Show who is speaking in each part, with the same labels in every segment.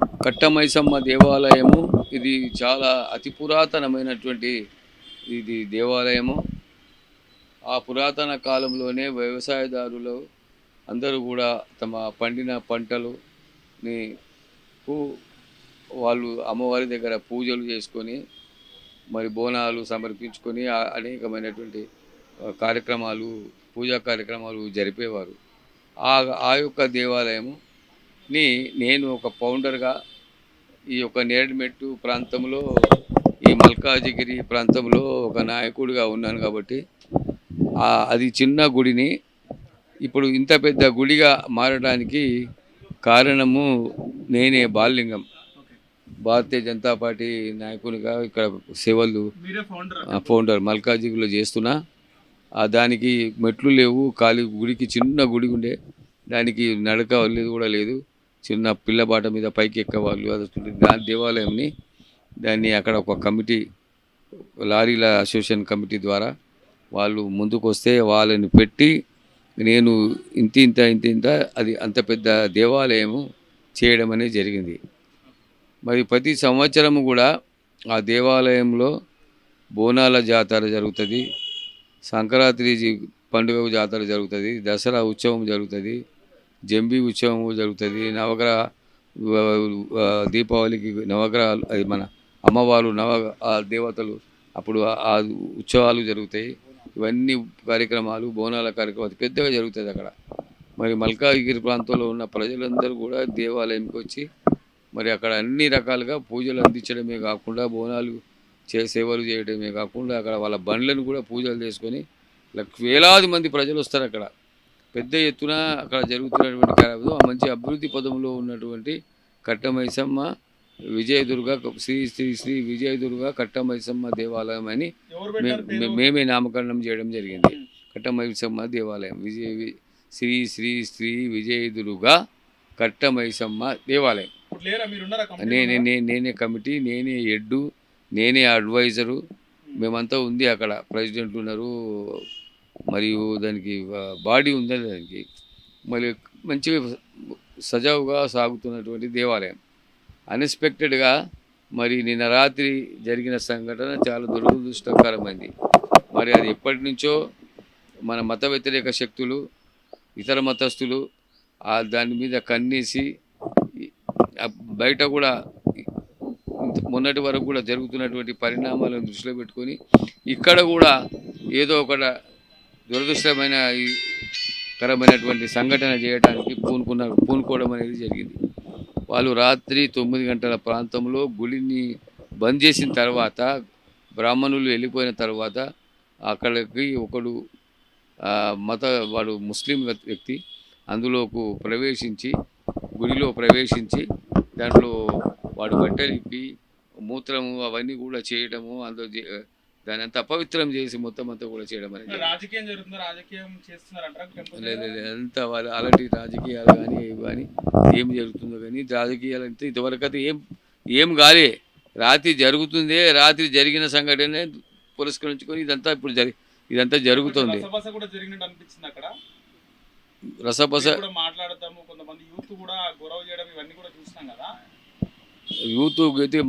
Speaker 1: కట్టమైసమ్మ దేవాలయము. ఇది చాలా అతి పురాతనమైనటువంటి ఇది దేవాలయము. ఆ పురాతన కాలంలోనే వ్యవసాయదారులు అందరూ కూడా తమ పండిన పంటలుని వాళ్ళు అమ్మవారి దగ్గర పూజలు చేసుకొని మరి బోనాలు సమర్పించుకొని అనేకమైనటువంటి కార్యక్రమాలు పూజా కార్యక్రమాలు జరిపేవారు. ఆ ఆ యొక్క దేవాలయము దేవాలయముని నేను ఒక ఫౌండర్గా ఈ యొక్క నేరడిమెట్టు ప్రాంతంలో ఈ మల్కాజిగిరి ప్రాంతంలో ఒక నాయకుడిగా ఉన్నాను కాబట్టి అది చిన్న గుడిని ఇప్పుడు ఇంత పెద్ద గుడిగా మారడానికి కారణము నేనే బాలింగం. భారతీయ జనతా పార్టీ నాయకునిగా ఇక్కడ సేవలు
Speaker 2: ఫౌండర్
Speaker 1: మల్కాజిగిరిలో చేస్తున్నా. ఆ దానికి మెట్లు లేవు ఖాళీ గుడికి చిన్న గుడి ఉండే దానికి నడక లేదు కూడా లేదు. చిన్న పిల్లబాట మీద పైకి ఎక్కేవాళ్ళు అది దాని దేవాలయంని దాన్ని అక్కడ ఒక కమిటీ లారీల అసోసియేషన్ కమిటీ ద్వారా వాళ్ళు ముందుకు వస్తే వాళ్ళని పెట్టి నేను ఇంత ఇంత ఇంత ఇంత అది అంత పెద్ద దేవాలయము చేయడం అనేది జరిగింది. మరి ప్రతి సంవత్సరము కూడా ఆ దేవాలయంలో బోనాల జాతర జరుగుతుంది సంక్రాంతి పండుగ జాతర జరుగుతుంది దసరా ఉత్సవం జరుగుతుంది జంబి ఉత్సవం జరుగుతుంది. నవగ్రహ దీపావళికి నవగ్రహాలు అది మన అమ్మవారు నవ దేవతలు అప్పుడు ఆ- ఉత్సవాలు జరుగుతాయి. ఇవన్నీ కార్యక్రమాలు బోనాల కార్యక్రమాలు పెద్దగా జరుగుతుంది అక్కడ. మరి మల్కాగిరి ప్రాంతంలో ఉన్న ప్రజలందరూ కూడా దేవాలయంకి వచ్చి మరి అక్కడ అన్ని రకాలుగా పూజలు అందించడమే కాకుండా బోనాలు చే సేవలు చేయడమే కాకుండా అక్కడ వాళ్ళ బండ్లను కూడా పూజలు చేసుకొని లక్ష వేలాది మంది ప్రజలు వస్తారు అక్కడ. పెద్ద ఎత్తున అక్కడ జరుగుతున్నటువంటి కార్యక్రమం. మంచి అభివృద్ధి పదంలో ఉన్నటువంటి కట్టమైసమ్మ విజయదుర్గ శ్రీ శ్రీ శ్రీ విజయదుర్గ కట్టమైసమ్మ దేవాలయం అని మేమే నామకరణం చేయడం జరిగింది. కట్టమైసమ్మ దేవాలయం విజయ శ్రీ శ్రీ శ్రీ విజయదుర్గ కట్టమైసమ్మ దేవాలయం. నేనే నేనే కమిటీ నేనే హెడ్డు నేనే అడ్వైజరు. మేమంతా ఉంది అక్కడ. ప్రెసిడెంట్ ఉన్నారు మరియు దానికి బాడీ ఉందని దానికి మరి మంచిగా సజావుగా సాగుతున్నటువంటి దేవాలయం. అన్ఎక్స్పెక్టెడ్గా మరి నిన్న రాత్రి జరిగిన సంఘటన చాలా దురదృష్టకరమైంది. మరి అది ఎప్పటి నుంచో మన మత వ్యతిరేక శక్తులు ఇతర మతస్థులు ఆ దాని మీద కన్నేసి బయట కూడా మొన్నటి వరకు కూడా జరుగుతున్నటువంటి పరిణామాలను దృష్టిలో పెట్టుకొని ఇక్కడ కూడా ఏదో ఒక దురదృష్టమైన ఈ కరమైనటువంటి సంఘటన చేయడానికి పూనుకున్న పూనుకోవడం అనేది జరిగింది. వాళ్ళు రాత్రి తొమ్మిది గంటల ప్రాంతంలో గుడిని బంద్ చేసిన తర్వాత బ్రాహ్మణులు వెళ్ళిపోయిన తర్వాత అక్కడికి ఒకడు మత వాడు ముస్లిం వ్యక్తి అందులోకు ప్రవేశించి గుడిలో ప్రవేశించి దాంట్లో వాడు బట్టలిప్పి మూత్రము అవన్నీ కూడా చేయడము అందులో దాని అంతా అపవిత్రం చేసి మొత్తం అంతా కూడా చేయడం అనేది.
Speaker 2: రాజకీయం జరుగుతుందా రాజకీయం
Speaker 1: లేదు లేదు అంతా వాళ్ళ అలాంటి రాజకీయాలు కానీ కానీ ఏం జరుగుతుందో కానీ రాజకీయాలు అంటే ఇంతవరకు అయితే ఏం ఏం కాలే. రాత్రి జరుగుతుందే రాత్రి జరిగిన సంఘటనే పురస్కరించుకొని ఇదంతా ఇప్పుడు జరి ఇదంతా జరుగుతుంది.
Speaker 2: కూడా మాట్లాడతాము. కొంతమంది యూత్ కూడా గొడవ చేయడం ఇవన్నీ కూడా చూస్తున్నాం కదా.
Speaker 1: యూత్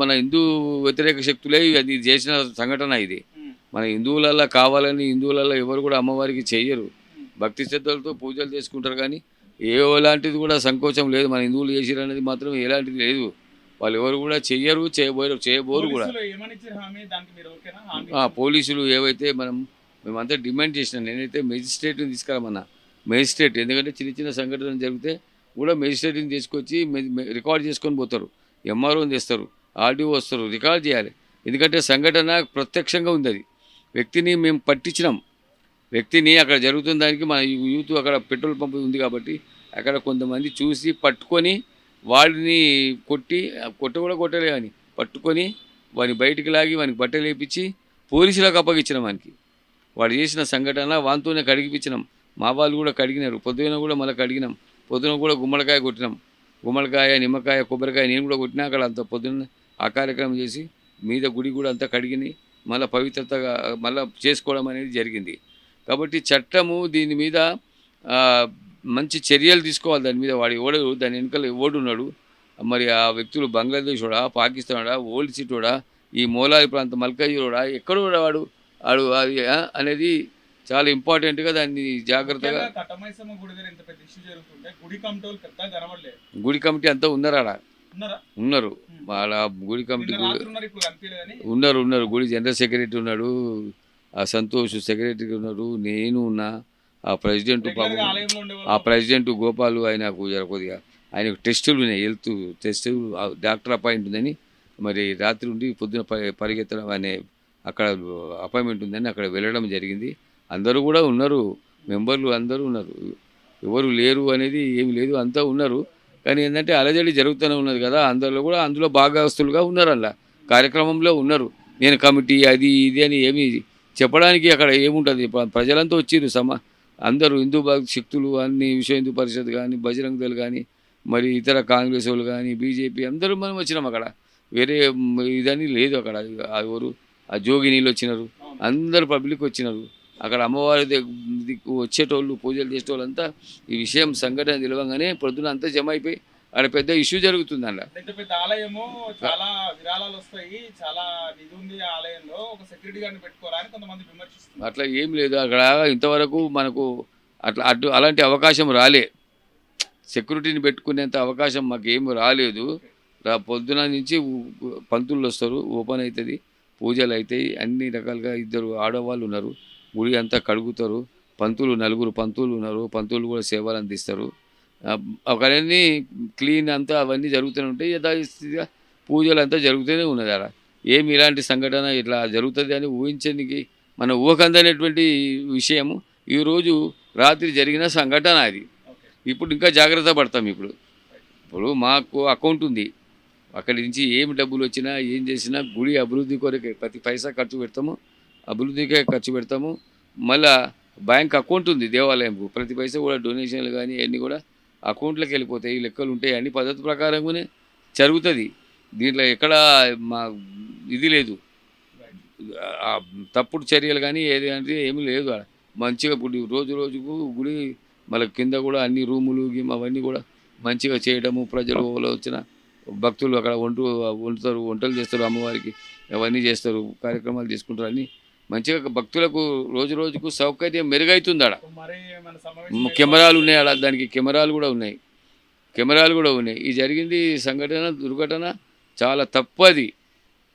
Speaker 1: మన హిందూ వ్యతిరేక శక్తులే అది చేసిన సంఘటన ఇది. మన హిందువులలో కావాలని హిందువులలో ఎవరు కూడా అమ్మవారికి చెయ్యరు. భక్తి శ్రద్ధలతో పూజలు చేసుకుంటారు కానీ ఏ ఎలాంటిది కూడా సంకోచం లేదు. మన హిందువులు చేసిరు అనేది మాత్రం ఎలాంటిది లేదు. వాళ్ళు ఎవరు కూడా చెయ్యరు చేయబోరు చేయబోరు కూడా.
Speaker 2: పోలీసులు
Speaker 1: ఏవైతే మనం మేమంతా డిమాండ్ చేసినాం. నేనైతే మెజిస్ట్రేట్ని తీసుకురామన్నా మెజిస్ట్రేట్ ఎందుకంటే చిన్న చిన్న సంఘటనలు జరిగితే కూడా మెజిస్ట్రేట్ని తీసుకొచ్చి రికార్డ్ చేసుకొని పోతారు. ఎంఆర్ఓని తెస్తారు ఆర్డీఓ వస్తారు రికార్డ్ చేయాలి. ఎందుకంటే సంఘటన ప్రత్యక్షంగా ఉంది అది. వ్యక్తిని మేము పట్టించినాం. వ్యక్తిని అక్కడ జరుగుతున్న దానికి మన యూత్ అక్కడ పెట్రోల్ పంప్ ఉంది కాబట్టి అక్కడ కొంతమంది చూసి పట్టుకొని వాడిని కొట్టి కొట్ట కూడా కొట్టలే అని పట్టుకొని వాడిని బయటికి లాగి వానికి బట్టలు వేపించి పోలీసులకు అప్పగించినాం వానికి. వాడు చేసిన సంఘటన వాంతోనే కడిగిపించినాం. మా వాళ్ళు కూడా కడిగినారు. పొద్దున కూడా మళ్ళీ కడిగినాం. పొద్దున కూడా గుమ్మడికాయ కొట్టినాం. గుమ్మడికాయ నిమ్మకాయ కొబ్బరికాయ నేను కూడా కొట్టినా అక్కడ అంత పొద్దున్న ఆ కార్యక్రమం చేసి మీద గుడి కూడా అంతా కడిగిని మళ్ళీ పవిత్రతగా మళ్ళీ చేసుకోవడం అనేది జరిగింది. కాబట్టి చట్టము దీని మీద మంచి చర్యలు తీసుకోవాలి దాని మీద. వాడు ఎవడు దాని వెనుకలు ఎవడున్నాడు మరి ఆ వ్యక్తులు బంగ్లాదేశోడా పాకిస్తానోడా ఓల్డ్ సిటోడా ఈ మోలారి ప్రాంతం మల్కజీరోడా ఎక్కడో వాడు వాడు? అది అనేది చాలా ఇంపార్టెంట్గా దాన్ని జాగ్రత్తగా
Speaker 2: గుడి
Speaker 1: కమిటీ అంతా ఉన్నారు
Speaker 2: ఉన్నారా?
Speaker 1: వాళ్ళ గుడి కమిటీ
Speaker 2: ఉన్నారు
Speaker 1: ఉన్నారు గుడి జనరల్ సెక్రటరీ ఉన్నాడు ఆ సంతోష్ సెక్రటరీ ఉన్నారు నేను ఉన్నా. ఆ ప్రెసిడెంట్ ఆ ప్రెసిడెంట్ గోపాలు ఆయన కొద్దిగా ఆయనకు టెస్టులు ఉన్నాయి హెల్త్ టెస్టులు ఆ డాక్టర్ అపాయింట్ ఉందని మరి రాత్రి ఉండి పొద్దున పరిగెత్తడం అనే అక్కడ అపాయింట్మెంట్ ఉందని అక్కడ వెళ్ళడం జరిగింది. అందరూ కూడా ఉన్నారు. మెంబర్లు అందరూ ఉన్నారు. ఎవరు లేరు అనేది ఏమి లేదు. అంతా ఉన్నారు. కానీ ఏంటంటే అలజడి జరుగుతూనే ఉన్నది కదా. అందరిలో కూడా అందులో భాగస్తులుగా ఉన్నారు అలా కార్యక్రమంలో ఉన్నారు. నేను కమిటీ అది ఇది అని ఏమి చెప్పడానికి అక్కడ ఏముంటుంది. ప్రజలంతా వచ్చిర్రు. సమ అందరూ హిందూ భక్ శక్తులు అన్ని విశ్వ హిందూ పరిషత్ కానీ బజరంగ్ దళ్ కానీ మరి ఇతర కాంగ్రెస్ వాళ్ళు కానీ బీజేపీ అందరూ మనం వచ్చినాం అక్కడ. వేరే ఇదని లేదు అక్కడ. ఎవరు? ఆ జోగినీళ్ళు వచ్చినారు. అందరు పబ్లిక్ వచ్చినారు. అక్కడ అమ్మవారి దగ్గ- దిక్కు వచ్చేటోళ్ళు పూజలు చేసేటోళ్ళంతా ఈ విషయం సంఘటన తెలియగానే పొద్దున అంతా జమ అయిపోయి అక్కడ పెద్ద ఇష్యూ జరుగుతుంది అలా
Speaker 2: ఇంత పెద్ద ఆలయము చాలా విరాళాలు వస్తాయి చాలా నిధి ఉంది ఆలయంలో ఒక సెక్యూరిటీ గార్డ్ని పెట్టుకోరా అని కొంతమంది విమర్శిస్తున్నారు.
Speaker 1: అట్లా ఏం లేదు అక్కడ ఇంతవరకు మనకు అట్లా అటు అలాంటి అవకాశం రాలే. సెక్యూరిటీని పెట్టుకునేంత అవకాశం మాకు ఏం రాలేదు. రా పొద్దున నుంచి పంతులు వస్తారు ఓపెన్ అవుతుంది పూజలు అవుతాయి అన్ని రకాలుగా ఇద్దరు ఆడవాళ్ళు ఉన్నారు. గుడి అంతా కడుగుతారు. పంతులు నలుగురు పంతులు ఉన్నారు. పంతులు కూడా సేవలు అందిస్తారు. ఆ, అవన్నీ క్లీన్ అంతా అవన్నీ జరుగుతూనే ఉంటాయి. యథాస్థితిగా పూజలు అంతా జరుగుతూనే ఉన్నది అలా ఏమి ఇలాంటి సంఘటన ఇట్లా జరుగుతుంది అని ఊహించడానికి మన ఊహకందనేటువంటి విషయము ఈరోజు రాత్రి జరిగిన సంఘటన అది. ఇప్పుడు ఇంకా జాగ్రత్త పడతాం ఇప్పుడు. ఇప్పుడు మాకు అకౌంట్ ఉంది. అక్కడి నుంచి ఏమి డబ్బులు వచ్చినా ఏం చేసినా గుడి అభివృద్ధి కొరకే ప్రతి పైసా ఖర్చు పెడతాము. అభివృద్ధికే ఖర్చు పెడతాము. మళ్ళా బ్యాంక్ అకౌంట్ ఉంది దేవాలయంకు. ప్రతి పైసా కూడా డొనేషన్లు కానీ అన్నీ కూడా అకౌంట్లోకి వెళ్ళిపోతాయి. ఈ లెక్కలు ఉంటాయి. అన్ని పద్ధతి ప్రకారంగానే జరుగుతుంది. దీంట్లో ఎక్కడ మా ఇది లేదు. తప్పుడు చర్యలు కానీ ఏది అంటే ఏమీ లేదు మంచిగా గుడి రోజు రోజుకు గుడి మళ్ళీ కింద కూడా అన్ని రూములు అవన్నీ కూడా మంచిగా చేయడము. ప్రజలు వచ్చిన భక్తులు అక్కడ వంట వండుతారు వంటలు చేస్తారు అమ్మవారికి. అవన్నీ చేస్తారు. కార్యక్రమాలు తీసుకుంటారు అన్నీ. మంచిగా భక్తులకు రోజు రోజుకు సౌకర్యం మెరుగవుతుంది ఆడ కెమెరాలు ఉన్నాయి ఆడ దానికి కెమెరాలు కూడా ఉన్నాయి. కెమెరాలు కూడా ఉన్నాయి. ఈ జరిగింది సంఘటన దుర్ఘటన చాలా తప్పు అది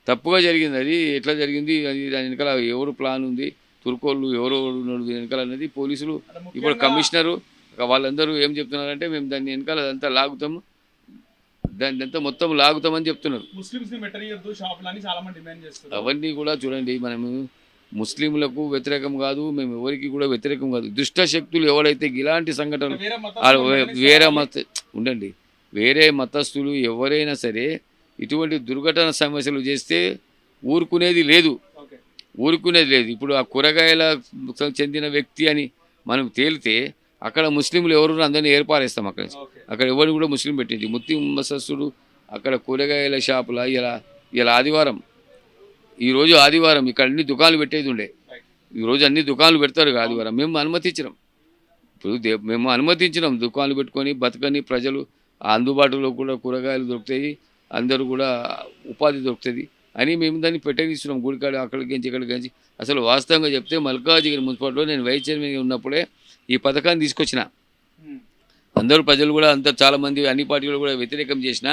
Speaker 1: తప్పుగా జరిగింది అది. ఎట్లా జరిగింది అది దాని వెనకాల ఎవరు ప్లాన్ ఉంది? తుర్కోళ్ళు ఎవరు ఉన్నారు వెనకాల అనేది పోలీసులు ఇప్పుడు కమిషనరు వాళ్ళందరూ ఏం చెప్తున్నారంటే మేము దాన్ని వెనకాల అదంతా లాగుతాము. దాన్ని అంతా మొత్తం లాగుతామని చెప్తున్నారు. అవన్నీ కూడా చూడండి మనము. ముస్లింలకు వ్యతిరేకం కాదు మేము ఎవరికి కూడా వ్యతిరేకం కాదు. దుష్ట శక్తులు ఎవరైతే ఇలాంటి సంఘటనలు
Speaker 2: వేరే
Speaker 1: మత ఉండండి. వేరే మతస్థులు ఎవరైనా సరే ఇటువంటి దుర్ఘటన సమస్యలు చేస్తే ఊరుకునేది లేదు. ఊరుకునేది లేదు. ఇప్పుడు ఆ కూరగాయల చెందిన వ్యక్తి అని మనం తేలితే అక్కడ ముస్లింలు ఎవరు అందరినీ ఏర్పారేస్తాం అక్కడ అక్కడ ఎవరిని కూడా ముస్లిం పెట్టింది. ముస్లిం మసస్సుడు అక్కడ కూరగాయల షాపుల ఇలా ఇలా ఆదివారం ఈరోజు ఆదివారం ఇక్కడ అన్ని దుకాణాలు పెట్టేది ఉండే. ఈరోజు అన్ని దుకాణాలు పెడతారు ఆదివారం. మేము అనుమతించినాం. ఇప్పుడు మేము అనుమతించినాం. దుకాణాలు పెట్టుకొని బతకని ప్రజలు అందుబాటులో కూడా కూరగాయలు దొరుకుతాయి అందరూ కూడా ఉపాధి దొరుకుతుంది అని మేము దాన్ని పెట్టనిస్తున్నాం గుడికాడ అక్కడికి గెంచి ఇక్కడికి గెంచి అసలు వాస్తవంగా చెప్తే మల్కాజిగిరి మున్సిపాలిటీలో నేను వైస్ చైర్మన్ ఉన్నప్పుడే ఈ పథకాన్ని తీసుకొచ్చిన. అందరూ ప్రజలు కూడా అంత చాలామంది అన్ని పార్టీలు కూడా వ్యతిరేకం చేసిన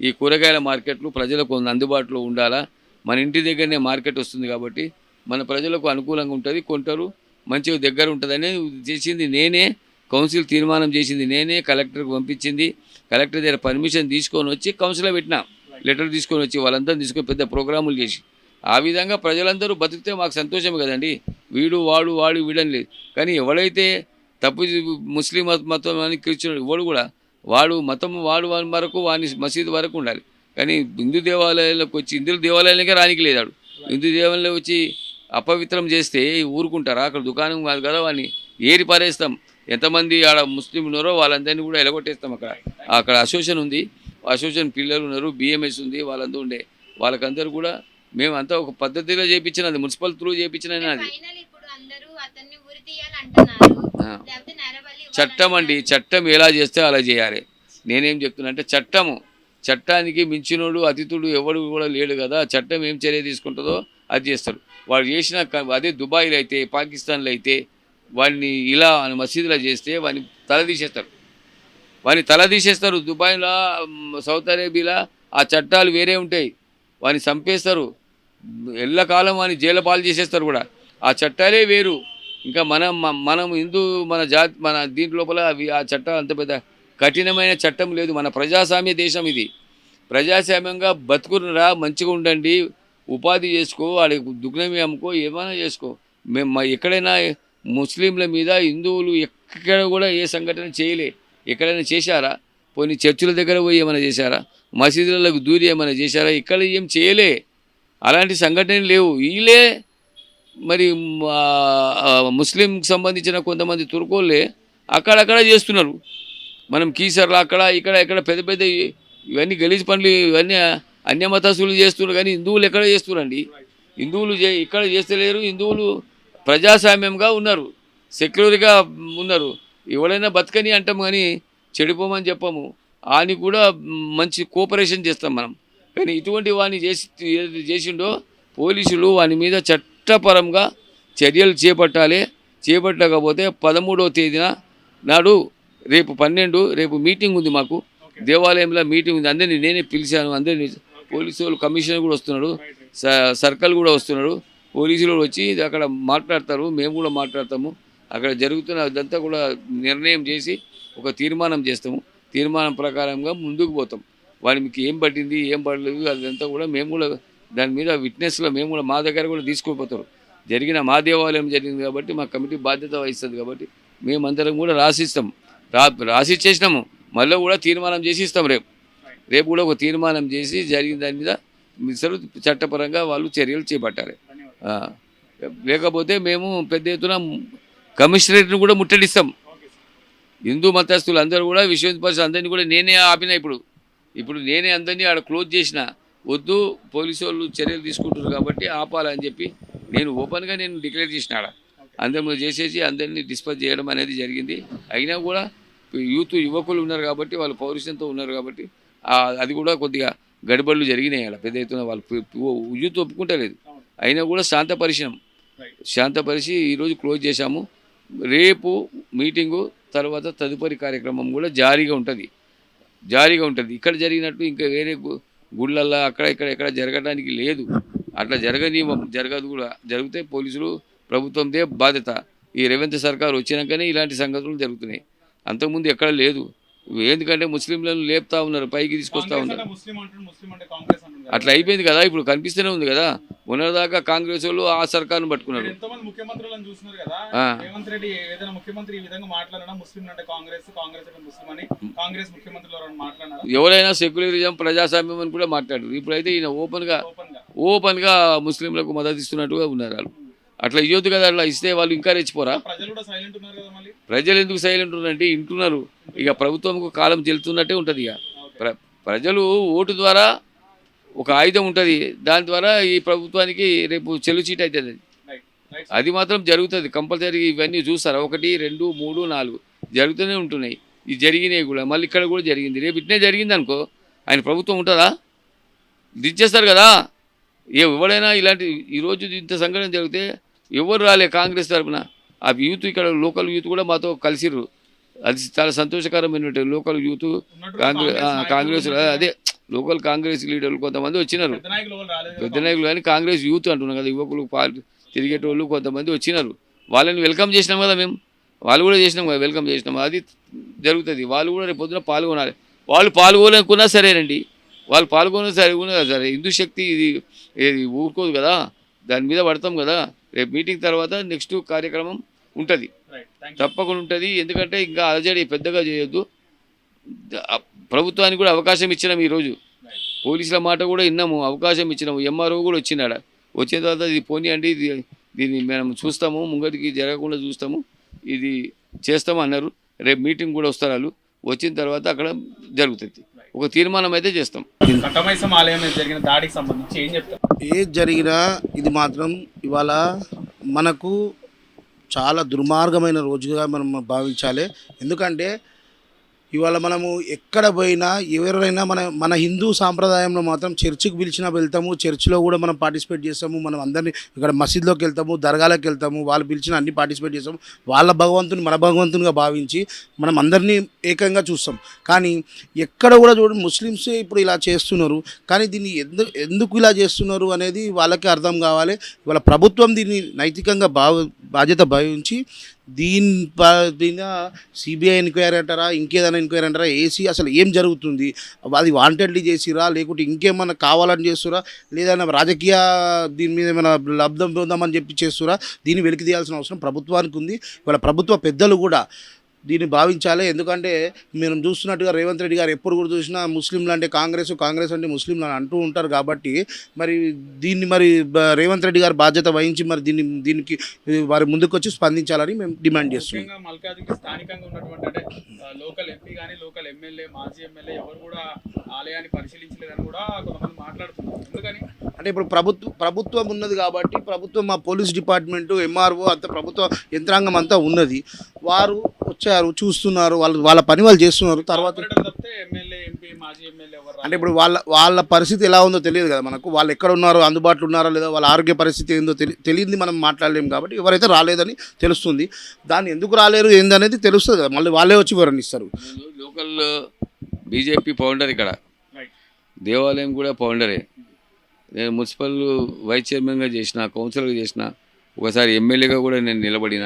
Speaker 1: ఈ కూరగాయల మార్కెట్లు ప్రజలకు అందుబాటులో ఉండాలా? మన ఇంటి దగ్గరనే మార్కెట్ వస్తుంది కాబట్టి మన ప్రజలకు అనుకూలంగా ఉంటుంది. కొంటారు మంచిగా దగ్గర ఉంటుందని చేసింది నేనే కౌన్సిల్ తీర్మానం చేసింది నేనే కలెక్టర్కి పంపించింది. కలెక్టర్ దగ్గర పర్మిషన్ తీసుకొని వచ్చి కౌన్సిల్లో పెట్టినా. లెటర్ తీసుకొని వచ్చి వాళ్ళందరూ తీసుకొని పెద్ద ప్రోగ్రాములు చేసి. ఆ విధంగా ప్రజలందరూ బతికితే మాకు సంతోషమే కదండి. వీడు వాడు వాడు వీడని లేదు. కానీ ఎవడైతే తప్పు ముస్లిం మత- మతం అని క్రిస్టియన్ ఎవడు కూడా వాడు మతం వాడు వాడి వరకు వాని మసీదు వరకు ఉండాలి. కానీ హిందూ దేవాలయాలకు వచ్చి హిందుల దేవాలయాలకే రానికి లేదాడు హిందూ దేవాలయంలో వచ్చి అపవిత్రం చేస్తే ఊరుకుంటారా? అక్కడ దుకాణం కాదు కదా వాడిని. ఏరి పారేస్తాం. ఎంతమంది ఆడ ముస్లిం ఉన్నారో వాళ్ళందరినీ కూడా ఎలగొట్టేస్తాం అక్కడ. అక్కడ అసోసియేషన్ ఉంది. అసోసియేషన్ పిల్లలు ఉన్నారు బిఎంఎస్ ఉంది వాళ్ళందరూ ఉండే. వాళ్ళకందరూ కూడా మేమంతా ఒక పద్ధతిలో చేయించినది మున్సిపల్ త్రూ చేయించిన అది. చట్టం అండి చట్టం ఎలా చేస్తే అలా చేయాలి. నేనేం చెప్తున్నా అంటే చట్టము. చట్టానికి మించినోడు అతిథుడు ఎవడు కూడా లేడు కదా చట్టం ఏం చర్య తీసుకుంటుందో అది చేస్తారు వాడు చేసిన అదే దుబాయ్లో అయితే పాకిస్తాన్లో అయితే వాడిని ఇలా మసీదులో చేస్తే వాడిని తలదీసేస్తారు. వాడిని తలదీసేస్తారు దుబాయ్లో సౌత్ అరేబియాలో ఆ చట్టాలు వేరే ఉంటాయి. వాడిని చంపేస్తారు. ఎల్లకాలం వాడిని జైలు పాలు చేసేస్తారు కూడా. ఆ చట్టాలే వేరు. ఇంకా మనం మనం హిందూ మన జాతి మన దీంట్లోపల అవి ఆ చట్టాలు అంత పెద్ద కఠినమైన చట్టం లేదు. మన ప్రజాస్వామ్య దేశం ఇది. ప్రజాస్వామ్యంగా బతుకురా మంచిగా ఉండండి. ఉపాధి చేసుకో వాళ్ళకి దుగ్నమి అమ్ముకో ఏమైనా చేసుకో. మేము ఎక్కడైనా ముస్లింల మీద హిందువులు ఎక్కడ కూడా ఏ సంఘటన చేయలే. ఎక్కడైనా చేశారా? పోనీ చర్చిల దగ్గర పోయి ఏమైనా చేశారా? మసీదులకు దూరి ఏమైనా చేశారా? ఇక్కడ ఏం చేయలే. అలాంటి సంఘటనలు లేవు. వీళ్ళే మరి ముస్లింకి సంబంధించిన కొంతమంది తుర్కోళ్ళే అక్కడక్కడ చేస్తున్నారు. మనం కీసర్లు అక్కడ ఇక్కడ ఇక్కడ పెద్ద పెద్ద ఇవన్నీ గలీజ్ పనులు ఇవన్నీ అన్యమతస్తులు చేస్తున్నారు కానీ హిందువులు ఎక్కడ చేస్తున్నారండి? హిందువులు చే ఇక్కడ చేస్తలేరు హిందువులు ప్రజాస్వామ్యంగా ఉన్నారు సెక్యులర్గా ఉన్నారు. ఎవడైనా బతకని అంటాం కానీ చెడిపోమని చెప్పము. అని కూడా మంచి కోఆపరేషన్ చేస్తాం మనం. కానీ ఇటువంటి వాడిని చేసి చేసిండో పోలీసులు వాని మీద చట్టపరంగా చర్యలు చేపట్టాలి. చేపట్టకపోతే పదమూడవ తేదీన నాడు రేపు పన్నెండు రేపు మీటింగ్ ఉంది మాకు. దేవాలయంలో మీటింగ్ ఉంది. అందరినీ నేనే పిలిచాను. అందరినీ పోలీసు వాళ్ళు కమిషనర్ కూడా వస్తున్నాడు. స- సర్కిల్ కూడా వస్తున్నాడు. పోలీసులు వచ్చి అక్కడ మాట్లాడతారు. మేము కూడా మాట్లాడతాము. అక్కడ జరుగుతున్న అదంతా కూడా నిర్ణయం చేసి ఒక తీర్మానం చేస్తాము. తీర్మానం ప్రకారంగా ముందుకు పోతాం. వాడికి ఏం పట్టింది ఏం పడలేదు అదంతా కూడా మేము కూడా దాని మీద విట్నెస్లో మేము కూడా మా దగ్గర కూడా తీసుకుపోతారు. జరిగిన మా దేవాలయం జరిగింది కాబట్టి మా కమిటీ బాధ్యత వహిస్తుంది కాబట్టి మేమందరం కూడా రాసిస్తాం. రా రాసిచ్చేసినాము మళ్ళీ కూడా తీర్మానం చేసి ఇస్తాం రేపు. రేపు కూడా ఒక తీర్మానం చేసి జరిగిన దాని మీద మిసరు చట్టపరంగా వాళ్ళు చర్యలు చేపట్టాలి. లేకపోతే మేము పెద్ద ఎత్తున కమిషనరేట్ను కూడా ముట్టడిస్తాం. హిందూ మతస్థులు అందరూ కూడా విశ్వ పరిషత్ అందరినీ కూడా నేనే ఆపిన ఇప్పుడు. ఇప్పుడు నేనే అందరినీ ఆడ క్లోజ్ చేసిన. వద్దు పోలీసు వాళ్ళు చర్యలు తీసుకుంటున్నారు కాబట్టి ఆపాలని చెప్పి నేను ఓపెన్గా నేను డిక్లేర్ చేసిన ఆడ. అందరి చేసేసి అందరినీ డిస్పజ్ చేయడం అనేది జరిగింది. అయినా కూడా యూత్ యువకులు ఉన్నారు కాబట్టి వాళ్ళు పౌరుషంతో ఉన్నారు కాబట్టి అది కూడా కొద్దిగా గడిబడులు జరిగినాయి ఆడ పెద్ద ఎత్తున వాళ్ళు యూత్ ఒప్పుకుంటలేదు. అయినా కూడా శాంతపరిచినాం శాంతపరిచి ఈరోజు క్లోజ్ చేశాము. రేపు మీటింగు తర్వాత తదుపరి కార్యక్రమం కూడా జారీగా ఉంటుంది. జారీగా ఉంటుంది. ఇక్కడ జరిగినట్టు ఇంకా వేరే గుళ్ళల్లో అక్కడ ఇక్కడ ఎక్కడ జరగడానికి లేదు. అట్లా జరగనివ్వం జరగదు కూడా. జరిగితే పోలీసులు ప్రభుత్వందే బాధ్యత. ఈ రేవంత్ సర్కార్ వచ్చినాకనే ఇలాంటి సంగతులు జరుగుతున్నాయి. అంతకుముందు ఎక్కడ లేదు. ఎందుకంటే ముస్లింలను లేపుతా ఉన్నారు పైకి తీసుకొస్తా ఉన్నారు. అట్లా అయిపోయింది కదా ఇప్పుడు కనిపిస్తూనే ఉంది కదా. మొన్నటిదాకా కాంగ్రెస్ వాళ్ళు ఆ సర్కార్ను పట్టుకున్నారు.
Speaker 2: ఎవరైనా
Speaker 1: సెక్యులరిజం ప్రజాస్వామ్యం అని కూడా మాట్లాడారు. ఇప్పుడైతే ఈయన ఓపెన్గా
Speaker 2: ఓపెన్గా
Speaker 1: ఓపెన్గా ముస్లింలకు మద్దతు ఇస్తున్నట్టుగా ఉన్నారు వాళ్ళు. అట్లా ఇవ్వద్దు కదా అట్లా ఇస్తే వాళ్ళు ఇంకా రెచ్చిపోరా?
Speaker 2: ప్రజలు
Speaker 1: ఎందుకు సైలెంట్ ఉన్నారంటే ఇంటున్నారు. ఇక ప్రభుత్వంకు కాలం చెల్లుతున్నట్టే ఉంటుంది ఇక. ప్ర ప్రజలు ఓటు ద్వారా ఒక ఆయుధం ఉంటుంది. దాని ద్వారా ఈ ప్రభుత్వానికి రేపు చెల్లుచీట అవుతుంది అది మాత్రం జరుగుతుంది. కంపల్సరీ ఇవన్నీ చూస్తారా? ఒకటి రెండు మూడు నాలుగు జరుగుతూనే ఉంటున్నాయి. ఇది జరిగినాయి కూడా. మళ్ళీ ఇక్కడ కూడా జరిగింది. రేపు ఇట్నే జరిగింది అనుకో ఆయన ప్రభుత్వం ఉంటుందా? దించేస్తారు కదా. ఏ ఎవడైనా ఇలాంటి ఈరోజు ఇంత సంఘటన జరిగితే ఎవరు రాలే కాంగ్రెస్ తరపున. ఆ యూత్ ఇక్కడ లోకల్ యూత్ కూడా మాతో కలిసిర్రు. అది చాలా సంతోషకరమైన లోకల్ యూత్ కాంగ్రెస్ కాంగ్రెస్. అదే లోకల్ కాంగ్రెస్ లీడర్లు కొంతమంది వచ్చినారు.
Speaker 2: పెద్ద నాయకులు
Speaker 1: కానీ కాంగ్రెస్ యూత్ అంటున్నాం కదా యువకులు పాలు తిరిగేటోళ్ళు కొంతమంది వచ్చినారు. వాళ్ళని వెల్కమ్ చేసినాం కదా మేము. వాళ్ళు కూడా చేసినాం కదా వెల్కమ్ చేసినాం. అది జరుగుతుంది. వాళ్ళు కూడా రేపు పొద్దున పాల్గొనాలి. వాళ్ళు పాల్గొనకున్నా సరేనండి. వాళ్ళు పాల్గొన సరే సరే? హిందూ శక్తి ఇది ఇది ఊరుకోదు కదా. దాని మీద పడతాం కదా. రేపు మీటింగ్ తర్వాత నెక్స్ట్ కార్యక్రమం ఉంటుంది. తప్పకుండా ఉంటుంది. ఎందుకంటే ఇంకా అలజడి పెద్దగా చేయొద్దు. ప్రభుత్వానికి కూడా అవకాశం ఇచ్చినాం ఈరోజు పోలీసుల మాట కూడా విన్నాము అవకాశం ఇచ్చినాము. ఎంఆర్ఓ కూడా వచ్చినాడ? వచ్చిన తర్వాత ఇది పోనీ అండి ఇది దీన్ని మేము చూస్తాము ముంగటికి జరగకుండా చూస్తాము ఇది చేస్తాము అన్నారు. రేపు మీటింగ్ కూడా వస్తారు వాళ్ళు. వచ్చిన తర్వాత అక్కడ జరుగుతుంది. ఒక తీర్మానం అయితే చేస్తాం.
Speaker 2: కట్టమైసం ఆలయం జరిగిన దాడికి సంబంధించి ఏం
Speaker 3: ఏది జరిగినా ఇది మాత్రం ఇవాళ మనకు చాలా దుర్మార్గమైన రోజుగా మనం భావించాలి. ఎందుకంటే ఇవాళ మనము ఎక్కడ పోయినా ఎవరైనా మన మన హిందూ సాంప్రదాయంలో మాత్రం చర్చికి పిలిచినా వెళ్తాము చర్చిలో కూడా మనం పార్టిసిపేట్ చేస్తాము మనం అందరినీ ఇక్కడ మసీద్లోకి వెళ్తాము దర్గాలకు వెళ్తాము వాళ్ళు పిలిచిన అన్ని పార్టిసిపేట్ చేస్తాము వాళ్ళ భగవంతుని మన భగవంతునిగా భావించి మనం అందరినీ ఏకంగా చూస్తాం. కానీ ఎక్కడ కూడా చూడండి ముస్లిమ్స్ ఇప్పుడు ఇలా చేస్తున్నారు కానీ దీన్ని ఎందుకు ఎందుకు ఇలా చేస్తున్నారు అనేది వాళ్ళకి అర్థం కావాలి. వాళ్ళ ప్రభుత్వం దీన్ని నైతికంగా భావ బాధ్యత భావించి దీని ప- సిబిఐ ఎంక్వైరీ అంటారా ఇంకేదైనా ఎంక్వైరీ అంటారా ఏసీ అసలు ఏం జరుగుతుంది? అది వాంటెడ్లీ చేసిరా లేకుంటే ఇంకేమన్నా కావాలని చేస్తురా లేదన్నా రాజకీయ దీని మీద ఏమైనా లబ్ధం పొందామని చెప్పి చేస్తురా దీన్ని వెలికి తీయాల్సిన అవసరం ప్రభుత్వానికి ఉంది. వాళ్ళ ప్రభుత్వ పెద్దలు కూడా దీన్ని భావించాలి. ఎందుకంటే మనం చూస్తున్నట్టుగా రేవంత్ రెడ్డి గారు ఎప్పుడు కూడా చూసినా ముస్లింలు అంటే కాంగ్రెస్ కాంగ్రెస్ అంటే ముస్లింలు అని అంటూ ఉంటారు కాబట్టి మరి దీన్ని మరి రేవంత్ రెడ్డి గారు బాధ్యత వహించి మరి దీన్ని దీనికి వారి ముందుకు వచ్చి స్పందించాలని మేము డిమాండ్ చేస్తున్నాం.
Speaker 2: మల్కాజ్గిరి స్థానికంగా ఉన్నటువంటి అంటే లోకల్ ఎంపీ కానీ లోకల్ ఎమ్మెల్యే మాజీ ఎమ్మెల్యే ఎవరు కూడా ఆలయాన్ని పరిశీలించలేదని కూడా కొంతమంది మాట్లాడుతున్నారు. ఎందుకని?
Speaker 3: అంటే ఇప్పుడు ప్రభుత్వం ప్రభుత్వం ఉన్నది కాబట్టి ప్రభుత్వం మా పోలీస్ డిపార్ట్మెంటు ఎంఆర్ఓ అంత ప్రభుత్వ యంత్రాంగం అంతా ఉన్నది. వారు వచ్చారు చూస్తున్నారు వాళ్ళు వాళ్ళ పని వాళ్ళు చేస్తున్నారు తర్వాత
Speaker 2: కార్పొరేటర్ తప్పితే ఎమ్మెల్యే ఎంపీ మాజీ ఎమ్మెల్యే ఎవరు
Speaker 3: అంటే ఇప్పుడు వాళ్ళ వాళ్ళ పరిస్థితి ఎలా ఉందో తెలియదు కదా మనకు. వాళ్ళు ఎక్కడ ఉన్నారో అందుబాటులో ఉన్నారో లేదో వాళ్ళ ఆరోగ్య పరిస్థితి ఏందో తెలి తెలియదు మనం మాట్లాడలేము కాబట్టి ఎవరైతే రాలేదని తెలుస్తుంది. దాన్ని ఎందుకు రాలేరు ఏందనేది తెలుస్తుంది కదా. మళ్ళీ వాళ్ళే వచ్చి వివరణిస్తారు
Speaker 1: లోకల్ బీజేపీ ఫౌండర్ ఇక్కడ.
Speaker 2: రైట్
Speaker 1: దేవాలయం కూడా ఫౌండరే నేను మున్సిపల్ వైస్ చైర్మన్గా చేసిన కౌన్సిలర్గా చేసిన ఒకసారి ఎమ్మెల్యేగా కూడా నేను నిలబడిన.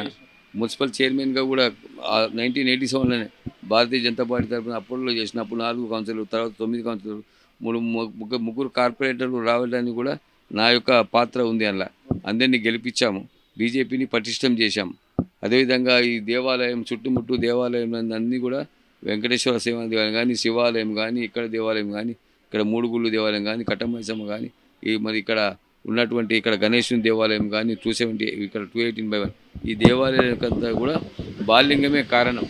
Speaker 1: మున్సిపల్ చైర్మన్గా కూడా నైన్టీన్ ఎయిటీ సెవెన్లోనే భారతీయ జనతా పార్టీ తరఫున అప్పట్లో చేసిన అప్పుడు నాలుగు కౌన్సిలర్ తర్వాత తొమ్మిది కౌన్సిలర్ మూడు ముగ్గురు ముగ్గురు కార్పొరేటర్లు రావడానికి కూడా నా యొక్క పాత్ర ఉంది అందులో అందరినీ గెలిపించాము. బీజేపీని పటిష్టం చేశాము అదేవిధంగా ఈ దేవాలయం చుట్టుముట్టు దేవాలయం అన్నీ కూడా వెంకటేశ్వర శివ దేవాలయం కానీ శివాలయం కానీ ఇక్కడ దేవాలయం కానీ ఇక్కడ మూడుగుళ్ళు దేవాలయం కానీ కట్టమైసమ్మ కానీ ఈ మరి ఇక్కడ ఉన్నటువంటి ఇక్కడ గణేశుని దేవాలయం కానీ టూ సెవెంటీ ఇక్కడ టూ ఎయిటీన్ బై వన్ ఈ దేవాలయానికంతా కూడా బాల్లింగమే కారణం.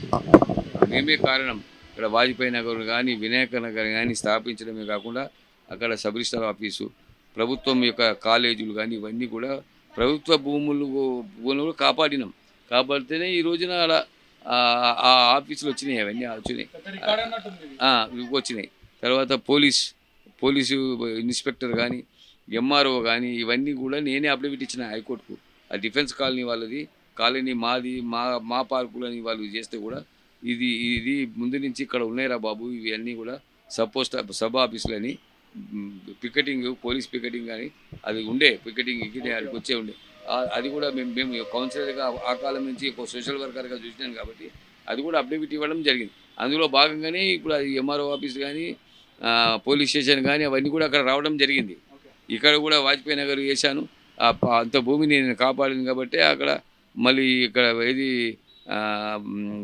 Speaker 1: మేమే కారణం. ఇక్కడ వాజ్పేయి నగర్ కానీ వినాయక నగర్ కానీ స్థాపించడమే కాకుండా అక్కడ సబ్ రిజిస్టర్ ఆఫీసు ప్రభుత్వం యొక్క కాలేజీలు కానీ ఇవన్నీ కూడా ప్రభుత్వ భూములు భూములు కూడా కాపాడినాం. కాపాడితేనే ఈ రోజున ఆడ ఆ- ఆఫీసులు వచ్చినాయి అవన్నీ వచ్చినాయి. వచ్చినాయి. తర్వాత పోలీస్ పోలీసు ఇన్స్పెక్టర్ కానీ ఎంఆర్ఓ కానీ ఇవన్నీ కూడా నేనే అప్డేట్ ఇచ్చిన హైకోర్టుకు. ఆ డిఫెన్స్ కాలనీ వాళ్ళది కాలనీ మాది మా మా పార్కులని వాళ్ళు చేస్తే కూడా ఇది ఇది ముందు నుంచి ఇక్కడ ఉన్నాయిరా బాబు ఇవన్నీ కూడా సపోస్ట్ సబ్ ఆఫీసులని మ్, పికెటింగ్ పోలీస్ పికెటింగ్ కానీ అది ఉండే పికెటింగ్ అక్కడికి వచ్చే ఉండే. అది కూడా మేము మేము కౌన్సిలర్గా ఆ కాలం నుంచి ఒక సోషల్ వర్కర్గా చూసినాను కాబట్టి అది కూడా అప్డేట్ ఇవ్వడం జరిగింది. అందులో భాగంగానే ఇప్పుడు అది ఎంఆర్ఓ ఆఫీస్ కానీ పోలీస్ స్టేషన్ కానీ అవన్నీ కూడా అక్కడ రావడం జరిగింది. ఇక్కడ కూడా వాజ్పేయి నగర్ వేశాను ఆ అంత భూమిని నేను కాపాడింది కాబట్టి అక్కడ మళ్ళీ ఇక్కడ ఏది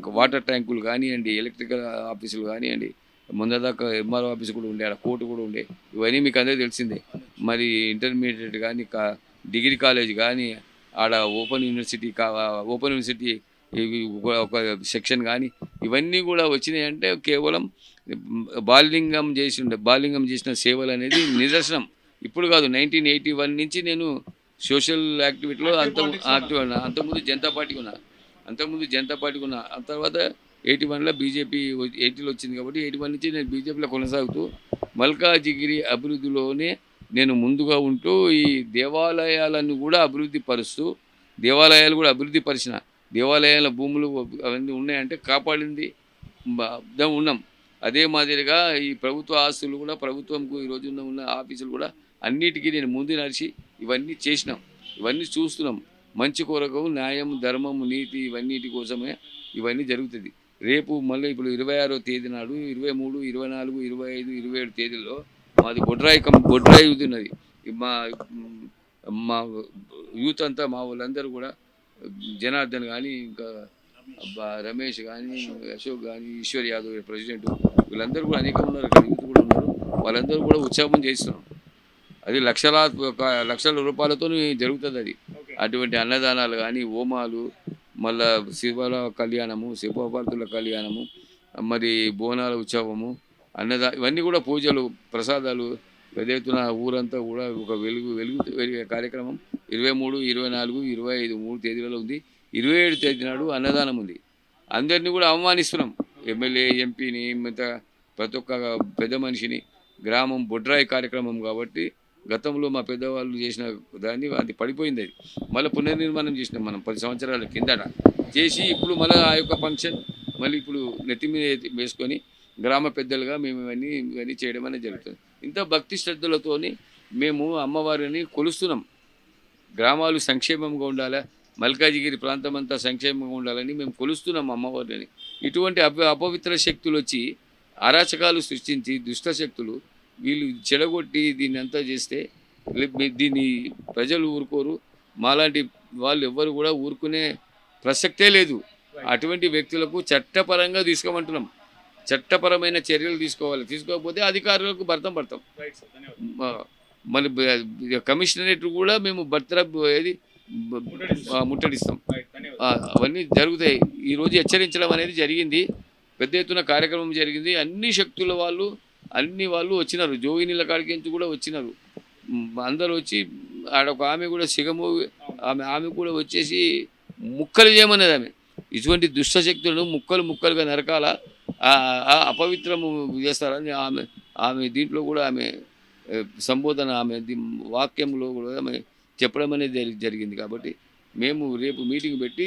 Speaker 1: వాటర్ ట్యాంకులు కానివ్వండి ఎలక్ట్రికల్ ఆఫీసులు కానివ్వండి ముందదాకా ఎంఆర్ఓ ఆఫీస్ కూడా ఉండే ఆడ కోర్టు కూడా ఉండే ఇవన్నీ మీకు అందరూ తెలిసిందే. మరి ఇంటర్మీడియట్ కానీ డిగ్రీ కాలేజ్ కానీ ఆడ ఓపెన్ యూనివర్సిటీ కా ఓపెన్ యూనివర్సిటీ ఇవి ఒక- ఒక సెక్షన్ కానీ ఇవన్నీ కూడా వచ్చినాయి అంటే కేవలం బాలింగం చేసి ఉండే బాలింగం చేసిన సేవలు అనేది నిదర్శనం. ఇప్పుడు కాదు నైన్టీన్ ఎయిటీ వన్ నుంచి నేను సోషల్ యాక్టివిటీలో అంత యాక్టివ్ ఉన్నా. అంతకుముందు జనతా పార్టీకి ఉన్నా. అంతకుముందు జనతా పార్టీకి ఉన్నా. ఆ తర్వాత ఎయిటీ వన్లో బీజేపీ ఎయిటీలో వచ్చింది కాబట్టి ఎయిటీ వన్ నుంచి నేను బీజేపీలో కొనసాగుతూ మల్కాజిగిరి అభివృద్ధిలోనే నేను ముందుగా ఉంటూ ఈ దేవాలయాలను కూడా అభివృద్ధి పరుస్తూ దేవాలయాలు కూడా అభివృద్ధి పరిచిన. దేవాలయాల భూములు అవన్నీ ఉన్నాయంటే కాపాడింది. ఉన్నాం. అదే మాదిరిగా ఈ ప్రభుత్వ ఆస్తులు కూడా ప్రభుత్వంకు ఈ రోజున ఉన్న ఆఫీసులు కూడా అన్నిటికీ నేను ముందు నడిచి ఇవన్నీ చేసినాం. ఇవన్నీ చూస్తున్నాం. మంచి కొరకు న్యాయం ధర్మం నీతి ఇవన్నిటి కోసమే ఇవన్నీ జరుగుతుంది. రేపు మళ్ళీ ఇప్పుడు ఇరవై ఆరో తేదీ నాడు ఇరవై మూడు ఇరవై నాలుగు ఇరవై ఐదు ఇరవై ఏడు తేదీల్లో మాది బొడ్రాయి కం బొడ్రాయి యూత్ ఉన్నది. మా మా యూత్ అంతా మా వాళ్ళందరూ కూడా జనార్దన్ కానీ ఇంకా రమేష్ కానీ అశోక్ కానీ ఈశ్వర్ యాదవ్ ప్రెసిడెంట్ వీళ్ళందరూ కూడా అనేకం ఉన్నారు. ఇక్కడ యూత్ కూడా ఉన్నారు. వాళ్ళందరూ కూడా ఉత్సాహం చేస్తున్నాం. అది లక్షల లక్షల రూపాయలతో జరుగుతుంది అది. అటువంటి అన్నదానాలు కానీ హోమాలు మళ్ళా శివల కళ్యాణము శివపార్తుల కళ్యాణము మరి బోనాల ఉత్సవము అన్నదా ఇవన్నీ కూడా పూజలు ప్రసాదాలు పెద్ద ఎత్తున ఊరంతా కూడా ఒక వెలుగు వెలుగు వెలిగే కార్యక్రమం. ఇరవై మూడు ఇరవై నాలుగు ఇరవై ఐదు మూడు తేదీలలో ఉంది. ఇరవై ఏడు తేదీ నాడు అన్నదానం ఉంది. అందరినీ కూడా ఆహ్వానిస్తున్నాం. ఎమ్మెల్యే ఎంపీని మిగతా ప్రతి ఒక్క పెద్ద మనిషిని. గ్రామం బొడ్రాయి కార్యక్రమం కాబట్టి గతంలో మా పెద్దవాళ్ళు చేసిన దాన్ని అది పడిపోయింది అది. మళ్ళీ పునర్నిర్మాణం చేసినాం మనం పది సంవత్సరాల కిందట. చేసి ఇప్పుడు మళ్ళీ ఆ యొక్క ఫంక్షన్ మళ్ళీ ఇప్పుడు నెత్తి మీద వేసుకొని గ్రామ పెద్దలుగా మేము ఇవన్నీ ఇవన్నీ చేయడం అనేది జరుగుతుంది. ఇంత భక్తి శ్రద్ధలతోని మేము అమ్మవారిని కొలుస్తున్నాం. గ్రామాలు సంక్షేమంగా ఉండాలా మల్కాజిగిరి ప్రాంతం అంతా సంక్షేమంగా ఉండాలని మేము కొలుస్తున్నాం అమ్మవారిని. ఇటువంటి అప అపవిత్ర శక్తులు వచ్చి అరాచకాలు సృష్టించి దుష్ట శక్తులు వీళ్ళు చెడగొట్టి దీన్ని అంతా చేస్తే దీన్ని ప్రజలు ఊరుకోరు. మాలాంటి వాళ్ళు ఎవ్వరు కూడా ఊరుకునే ప్రసక్తే లేదు. అటువంటి వ్యక్తులకు చట్టపరంగా తీసుకోమంటున్నాం. చట్టపరమైన చర్యలు తీసుకోవాలి. తీసుకోకపోతే అధికారులకు భర్తం పడతాం.
Speaker 2: రైట్ సార్ ధన్యవాదాలు.
Speaker 1: మ- మన బ- కమిషనరేట్ కూడా మేము బర్తరఫ్ ఏది
Speaker 2: ముట్టడిస్తాం.
Speaker 1: అవన్నీ జరుగుతాయి ఈరోజు హెచ్చరించడం అనేది జరిగింది. పెద్ద ఎత్తున కార్యక్రమం జరిగింది. అన్ని శక్తుల వాళ్ళు అన్ని వాళ్ళు వచ్చినారు. జోగినీళ్ళ కాడికి నుంచి కూడా వచ్చినారు. అందరు అందరూ వచ్చి ఆడ ఒక ఆమె కూడా సిగము ఆమె ఆమె కూడా వచ్చేసి ముక్కలు చేయమన్నది ఆమె. ఇటువంటి దుష్టశక్తులను ముక్కలు ముక్కలుగా నరకాల అపవిత్రము చేస్తారని ఆమె ఆమె దీంట్లో కూడా ఆమె సంబోధన ఆమె వాక్యంలో కూడా ఆమె చెప్పడం అనేది జరిగింది. కాబట్టి మేము రేపు మీటింగ్ పెట్టి